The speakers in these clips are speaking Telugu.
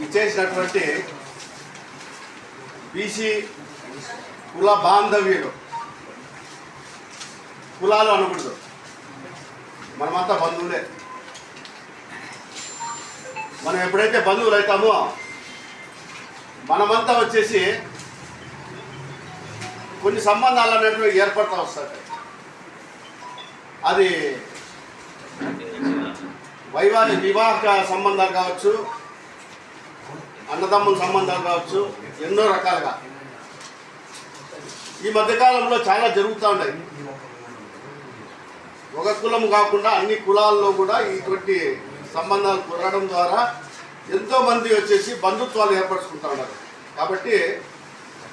ఇచ్చేసినటువంటి బీసీ కుల బాంధవ్యులు. కులాలు అనకూడదు. మనమంతా బంధువులే. మనం ఎప్పుడైతే బంధువులు అవుతామో మనమంతా వచ్చేసి కొన్ని సంబంధాలు అనేటివి ఏర్పడతా వస్తాయి. అది వైవాహిక వివాహ సంబంధాలు కావచ్చు అన్నదమ్ముల సంబంధాలు కావచ్చు ఎన్నో రకాలుగా. ఈ మధ్యకాలంలో చాలా జరుగుతూ ఉన్నాయి. ఒక కులం కాకుండా అన్ని కులాల్లో కూడా ఇటువంటి సంబంధాలు కురగడం ద్వారా ఎంతో మంది వచ్చేసి బంధుత్వాలు ఏర్పరచుకుంటా ఉన్నారు. కాబట్టి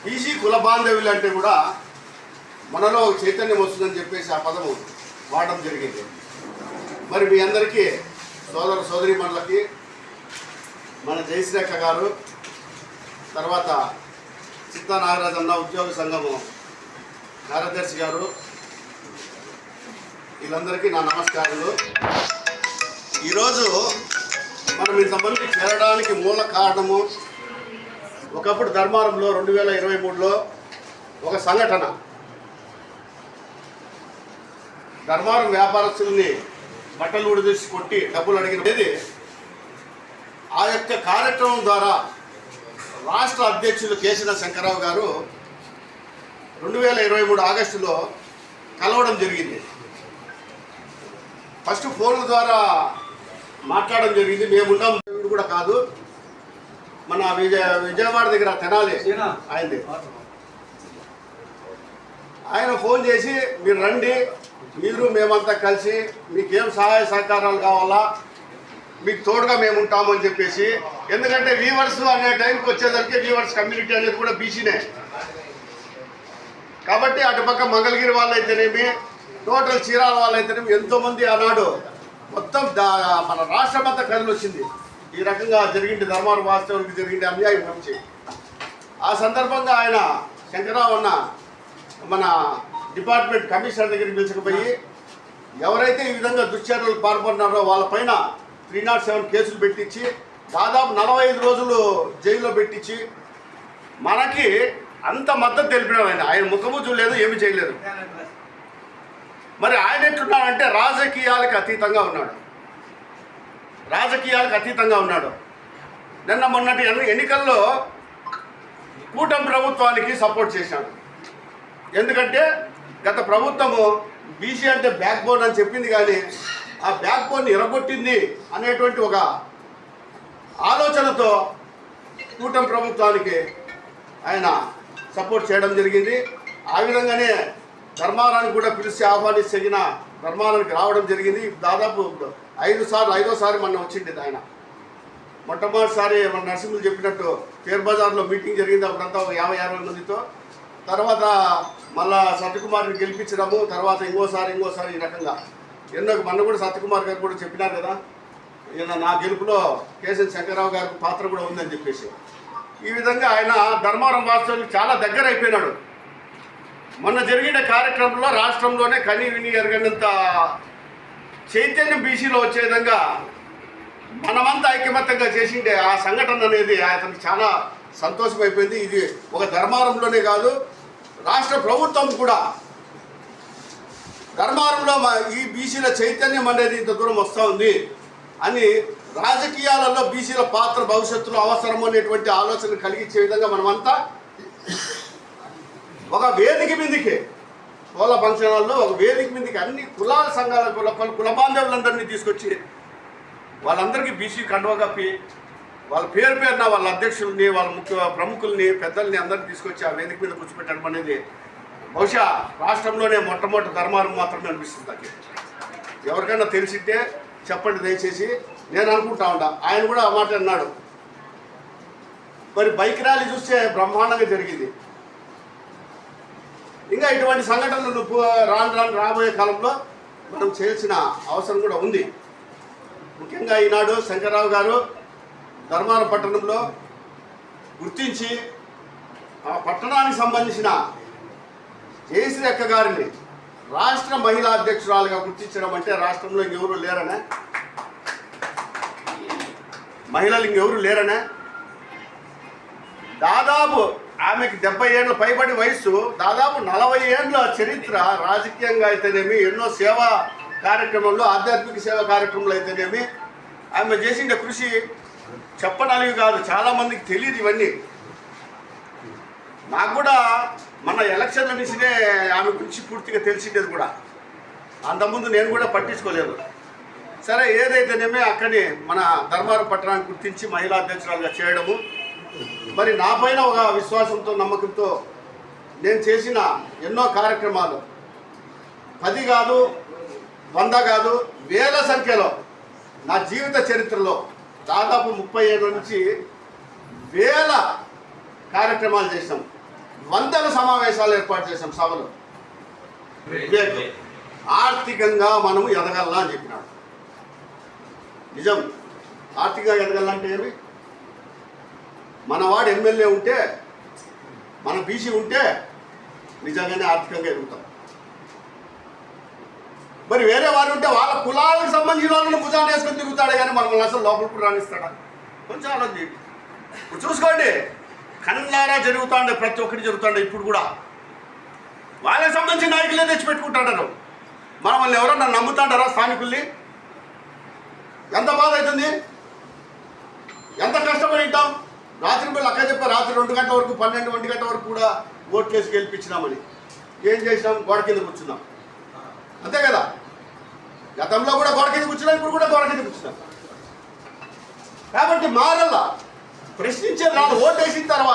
బీసీ కుల బాంధవ్యులు అంటే కూడా మనలో చైతన్యం వస్తుందని చెప్పేసి ఆ పదము వాడడం జరిగింది. మరి మీ అందరికీ సోదర సోదరిమణులకి మన జయశ్రేఖ గారు తర్వాత చిత్తా నాగరాజన్న ఉద్యోగ సంఘము కార్యదర్శి గారు వీళ్ళందరికీ నా నమస్కారాలు. ఈరోజు మనం ఇంతమంది చేరడానికి మూల కారణము ఒకప్పుడు ధర్మారంలో రెండు వేల ఇరవై మూడులో ఒక సంఘటన. ధర్మారం వ్యాపారస్తుల్ని బట్టలు ఉడిదీసి కొట్టి డబ్బులు అడిగినది ఆ యొక్క కార్యక్రమం ద్వారా రాష్ట్ర అధ్యక్షులు కేశన శంకరరావు గారు రెండు వేల ఇరవై మూడు ఆగస్టులో కలవడం జరిగింది. ఫస్ట్ ఫోన్ల ద్వారా మాట్లాడడం జరిగింది. మేమున్నాం కూడా కాదు. మన విజయ విజయవాడ దగ్గర తెనాలి ఆయనది. ఆయన ఫోన్ చేసి మీరు రండి మీరు మేమంతా కలిసి మీకేం సహాయ సహకారాలు కావాలా? మీకు తోడుగా మేము ఉంటామని చెప్పేసి. ఎందుకంటే వీవర్స్ అనే టైంకి వచ్చేసరికి వీవర్స్ కమ్యూనిటీ అనేది కూడా బీసీనే కాబట్టి అటుపక్క మంగళగిరి వాళ్ళు అయితేనేమి టోటల్ చీరాల వాళ్ళు అయితేనేమి ఎంతోమంది ఆనాడు మొత్తం దా- మన రాష్ట్రం అంతా కదిలి వచ్చింది. ఈ రకంగా జరిగింది ధర్మాన వాస్తవునికి జరిగింది అన్యాయం గురించి. ఆ సందర్భంగా ఆయన శంకరరావు అన్న మన డిపార్ట్మెంట్ కమిషనర్ దగ్గరికి పిలుచుకుపోయి ఎవరైతే ఈ విధంగా దుశ్చర్యలు పాల్పడినారో వాళ్ళపైన త్రీ నాట్ సెవెన్ కేసులు పెట్టించి దాదాపు నలభై ఐదు రోజులు జైల్లో పెట్టించి మనకి అంత మద్దతు తెలిపినాడు ఆయన. ఆయన ముఖము చూడలేదు ఏమి చేయలేదు. మరి ఆయన ఎట్లున్నాడంటే రాజకీయాలకు అతీతంగా ఉన్నాడు. రాజకీయాలకు అతీతంగా ఉన్నాడు. నిన్న మొన్నటి ఎన్నికల్లో కూటమి ప్రభుత్వానికి సపోర్ట్ చేశాడు. ఎందుకంటే గత ప్రభుత్వము బీసీ అంటే బ్యాక్ బోన్ అని చెప్పింది కానీ ఆ బ్యాక్ బోన్ ఎరగొట్టింది అనేటువంటి ఒక ఆలోచనతో కూటమి ప్రభుత్వానికి ఆయన సపోర్ట్ చేయడం జరిగింది. ఆ విధంగానే ధర్మారాన్ని కూడా పిలిచి ఆహ్వానిస్తగిన ధర్మారానికి రావడం జరిగింది. దాదాపు ఐదు సార్లు ఐదోసారి మొన్న వచ్చింది ఆయన. మొట్టమొదటిసారి మన నర్సింహులు చెప్పినట్టు తేర్ బజార్లో మీటింగ్ జరిగింది. అప్పుడంతా ఒక యాభై అరవై మందితో. తర్వాత మళ్ళా సత్యకుమార్ని గెలిపించడము తర్వాత ఇంకోసారి ఇంకోసారి ఈ రకంగా. ఎన్నో మొన్న కూడా సత్యకుమార్ గారు కూడా చెప్పినారు కదా. ఈయన నా గెలుపులో కేసీఆర్ శంకరరావు గారికి పాత్ర కూడా ఉందని చెప్పేసి. ఈ విధంగా ఆయన ధర్మవరం వాస్తవానికి చాలా దగ్గర అయిపోయినాడు. మొన్న జరిగిన కార్యక్రమంలో రాష్ట్రంలోనే కనీ విని ఎరగనంత చైతన్యం బీసీలో వచ్చే విధంగా మనమంతా ఐకమత్యంగా చేసిండే ఆ సంఘటన అనేది అతనికి చాలా సంతోషం అయిపోయింది. ఇది ఒక ధర్మారంలోనే కాదు రాష్ట్ర ప్రభుత్వం కూడా ధర్మారంలో ఈ బీసీల చైతన్యం అనేది ఇంత దూరం వస్తూ ఉంది అని రాజకీయాలలో బీసీల పాత్ర భవిష్యత్తులో అవసరం అనేటువంటి ఆలోచన కలిగించే విధంగా మనమంతా ఒక వేదిక మీదకి కుల ఫంక్షనాల్లో ఒక వేదిక మీదకి అన్ని కులాల సంఘాల కుల కుల కుల బాంధవులందరినీ తీసుకొచ్చి వాళ్ళందరికీ బీసీ కండువ కప్పి వాళ్ళ పేరు పేరున వాళ్ళ అధ్యక్షుల్ని వాళ్ళ ముఖ్య ప్రముఖుల్ని పెద్దల్ని అందరినీ తీసుకొచ్చి ఆ వేదిక మీద కూర్చోపెట్టడం అనేది బహుశా రాష్ట్రంలోనే మొట్టమొదటి ధర్మారం మాత్రమే అనిపిస్తుంది నాకు. ఎవరికైనా తెలిసింటే చెప్పండి దయచేసి. నేను అనుకుంటా ఉంటా. ఆయన కూడా ఆ మాట అన్నాడు. మరి బైక్ ర్యాలీ చూస్తే బ్రహ్మాండంగా జరిగింది. ఇంకా ఇటువంటి సంఘటనలు రాను రాను రాబోయే కాలంలో మనం చేయాల్సిన అవసరం కూడా ఉంది. ముఖ్యంగా ఈనాడు శంకర్రావు గారు ధర్మారం పట్టణంలో గుర్తించి ఆ పట్టణానికి సంబంధించిన జయశ్రీ అక్క గారిని రాష్ట్ర మహిళా అధ్యక్షురాలుగా గుర్తించడం అంటే రాష్ట్రంలో ఇంకెవరు లేరనే? మహిళలు ఇంకెవరు లేరనే? దాదాపు ఆమెకి డెబ్బై ఏళ్ళ పైబడి వయసు దాదాపు నలభై ఏళ్ళ చరిత్ర రాజకీయంగా అయితేనేమి ఎన్నో సేవా కార్యక్రమంలో ఆధ్యాత్మిక సేవా కార్యక్రమంలో అయితేనేమి ఆమె చేసిన కృషి చెప్పడానికి కాదు చాలామందికి తెలియదు ఇవన్నీ. నాకు కూడా మన ఎలక్షన్ల నుంచినే ఆమె గురించి పూర్తిగా తెలిసిండేది కూడా. అంతకుముందు నేను కూడా పట్టించుకోలేదు. సరే ఏదైతేనేమి అక్కడి మన ధర్మారం పట్టణాన్ని గుర్తించి మహిళా అధ్యక్షురాలుగా చేయడము. మరి నా పైన ఒక విశ్వాసంతో నమ్మకంతో నేను చేసిన ఎన్నో కార్యక్రమాలు. పది కాదు వంద కాదు వేల సంఖ్యలో నా జీవిత చరిత్రలో దాదాపు ముప్పై ఏళ్ళ నుంచి వేల కార్యక్రమాలు చేసినాం వందల సమావేశాలు ఏర్పాటు చేశాం సభలో. వివేక్ ఆర్థికంగా మనము ఎదగల్లా అని చెప్పినాడు. నిజం. ఆర్థికంగా ఎదగల్లంటే ఏమి? మన వాడు ఎమ్మెల్యే ఉంటే మన బీసీ ఉంటే నిజంగానే ఆర్థికంగా ఎదుగుతాం. మరి వేరే వారు ఉంటే వాళ్ళ కులాలకు సంబంధించిన వాళ్ళని భుజాన్ని వేసుకొని తిరుగుతాడు కానీ మనల్ని అసలు లోపలికి రాణిస్తాడా కొంచెం ఆలోచించి ఇప్పుడు చూసుకోండి. కళ్ళారా జరుగుతుండే ప్రతి ఒక్కటి జరుగుతుండే ఇప్పుడు కూడా. వాళ్ళకి సంబంధించిన నాయకులే తెచ్చిపెట్టుకుంటాడారు. పెట్టుకుంటాడారు వాళ్ళు ఎవరన్నా నమ్ముతాడారా స్థానికుల్ని? ఎంత బాధ అవుతుంది? ఎంత కష్టపడి ఉంటాం? రాత్రి పిల్లలు అక్క చెప్పారు రాత్రి రెండు గంటల వరకు పన్నెండు ఒంటి గంటల వరకు కూడా ఓట్లేసి గెలిపించినామని ఏం చేసినాం? గోడ కింద కూర్చున్నాం. అంతే కదా? గతంలో కూడా గోడ కింద కూర్చున్నాం ఇప్పుడు కూడా గోడ కింద కూర్చున్నాం. కాబట్టి మారల్లా. ప్రశ్నించే రాదు ఓటు వేసిన తర్వాత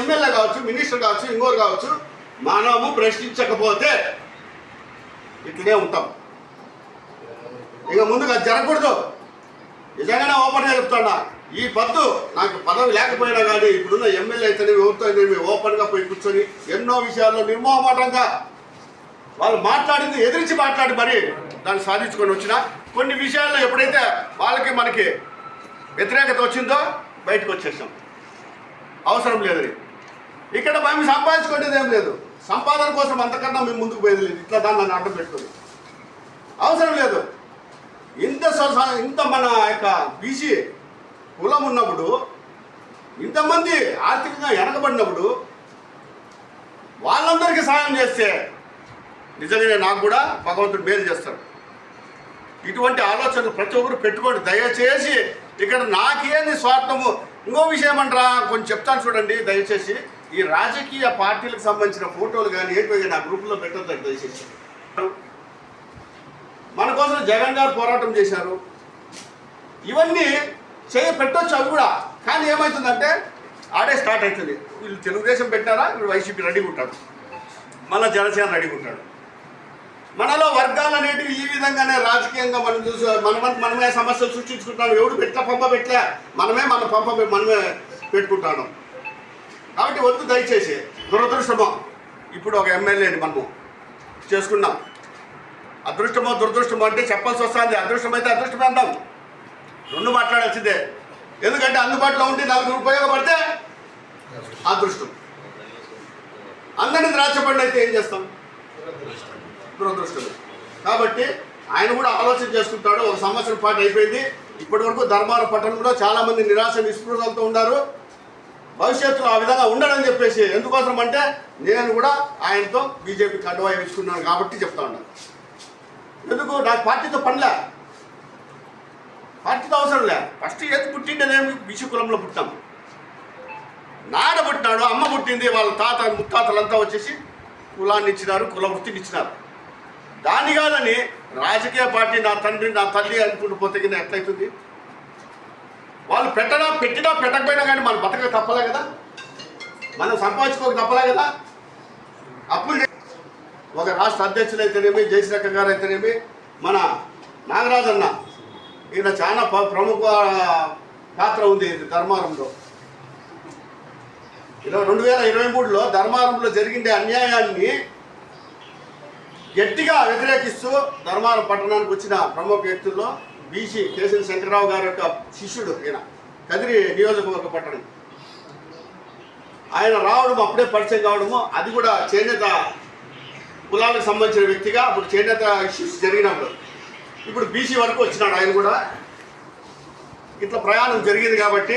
ఎమ్మెల్యే కావచ్చు మినిస్టర్ కావచ్చు ఇంకోరు కావచ్చు మనము ప్రశ్నించకపోతే ఇట్లనే ఉంటాం. ఇక ముందుగా జరగకూడదు. నిజంగానే ఓపెన్గా చెప్తాడా ఈ పద్దు నాకు పదవి లేకపోయినా కానీ ఇప్పుడున్న ఎమ్మెల్యే అయితేనే ఎవరితో ఓపెన్గా పోయి కూర్చొని ఎన్నో విషయాల్లో నిర్మోహమాటంగా వాళ్ళు మాట్లాడింది ఎదిరించి మాట్లాడి మరి దాన్ని సాధించుకొని వచ్చిన. కొన్ని విషయాల్లో ఎప్పుడైతే వాళ్ళకి మనకి వ్యతిరేకత వచ్చిందో బయటకు వచ్చేసాం. అవసరం లేదని. ఇక్కడ మేము సంపాదించుకునేది ఏం లేదు. సంపాదన కోసం అంతకన్నా మేము ముందుకు పోయేది లేదు. ఇట్లా దాన్ని నన్ను అడ్డం పెట్టుకొని అవసరం లేదు. ఇంత ఇంత మన యొక్క బీసీ కులం ఉన్నప్పుడు ఇంతమంది ఆర్థికంగా వెనకబడినప్పుడు వాళ్ళందరికీ సహాయం చేస్తే నిజంగానే నాకు కూడా భగవంతుడు మేలు చేస్తాడు. ఇటువంటి ఆలోచనలు ప్రతి ఒక్కరు పెట్టుకోండి. దయచేసి ఇక్కడ నాకేంది స్వార్థము? ఇంకో విషయం అంటారా కొంచెం చెప్తాను చూడండి దయచేసి. ఈ రాజకీయ పార్టీలకు సంబంధించిన ఫోటోలు కానీ ఏంటో నా గ్రూప్లో పెట్టొద్దండి దయచేసి. మన కోసం జగన్ గారు పోరాటం చేశారు. ఇవన్నీ చేయ పెట్టొచ్చు అవి కూడా. కానీ ఏమవుతుందంటే ఆడే స్టార్ట్ అవుతుంది. వీళ్ళు తెలుగుదేశం పెట్టారా? వీళ్ళు వైసీపీ రెడీగా ఉంటాడు మళ్ళీ జనసేన రెడీగా ఉంటాడు మనలో వర్గాలు అనేటివి ఈ విధంగానే రాజకీయంగా మనం చూసి మన మనమే సమస్యలు సృష్టించుకుంటాం ఎవడు పెట్ట పంప పెట్టలే. మనమే మన పంప మనమే పెట్టుకుంటాను. కాబట్టి వద్దు దయచేసి. దురదృష్టమో. ఇప్పుడు ఒక ఎమ్మెల్యేని మనము చేసుకున్నాం. అదృష్టమో దురదృష్టమో అంటే చెప్పాల్సి వస్తుంది. అదృష్టం అదృష్టమే అందాం. రెండు మాట్లాడాల్సిందే. ఎందుకంటే అందుబాటులో ఉండి నలుగురు ఉపయోగపడితే అదృష్టం. అందరినీ ద్రాక్షపండి అయితే ఏం చేస్తాం? దురదృష్టం కాబట్టి ఆయన కూడా ఆలోచన చేసుకుంటాడు. ఒక సంవత్సరం పాటు అయిపోయింది. ఇప్పటి వరకు ధర్మాల పట్టణంలో చాలామంది నిరాశ నిస్పృహలతో ఉన్నారు. భవిష్యత్తులో ఆ విధంగా ఉండడని చెప్పేసి ఎందుకోసం అంటే నేను కూడా ఆయనతో బీజేపీ కండువా వేసుకున్నాను కాబట్టి చెప్తా ఉన్నాను ఎందుకు? నాకు పార్టీతో పనిలే పార్టీతో అవసరం లే. ఫస్ట్ ఏది నేను బిసి కులంలో పుట్టాం. నాడ పుట్టినాడు అమ్మ పుట్టింది వాళ్ళ తాత ముత్తాతలంతా వచ్చేసి కులాన్ని ఇచ్చినారు కుల వృత్తిని ఇచ్చినారు. దాని కాదని రాజకీయ పార్టీ నా తండ్రి నా తల్లి అనుకుంటూ పోతే కింద ఎట్లయితుంది? వాళ్ళు పెట్టడా పెట్టినా పెట్టకపోయినా కానీ మన బతక తప్పలే కదా. మనం సంపాదించుకోక తప్పలే కదా. అప్పులు ఒక రాష్ట్ర అధ్యక్షులు అయితేనేమి జయశ్రేఖ గారు అయితేనేమి మన నాగరాజన్న ఈయన చాలా ప్రముఖ పాత్ర ఉంది ఇది ధర్మారంలో. ఇరవై రెండు వేల ఇరవై మూడులో ధర్మారంలో జరిగిండే అన్యాయాన్ని గట్టిగా వ్యతిరేకిస్తూ ధర్మారం పట్టణానికి వచ్చిన ప్రముఖ వ్యక్తుల్లో బీసీ కేసీఎల్ శంకరరావు గారి యొక్క శిష్యుడు ఈయన కదిరి నియోజకవర్గ పట్టణం. ఆయన రావడం అప్పుడే పరిచయం కావడము అది కూడా చేనేత కులాలకు సంబంధించిన వ్యక్తిగా అప్పుడు చేనేత ఇష్యూస్ జరిగినప్పుడు. ఇప్పుడు బీసీ వరకు వచ్చినాడు ఆయన కూడా. ఇట్లా ప్రయాణం జరిగింది కాబట్టి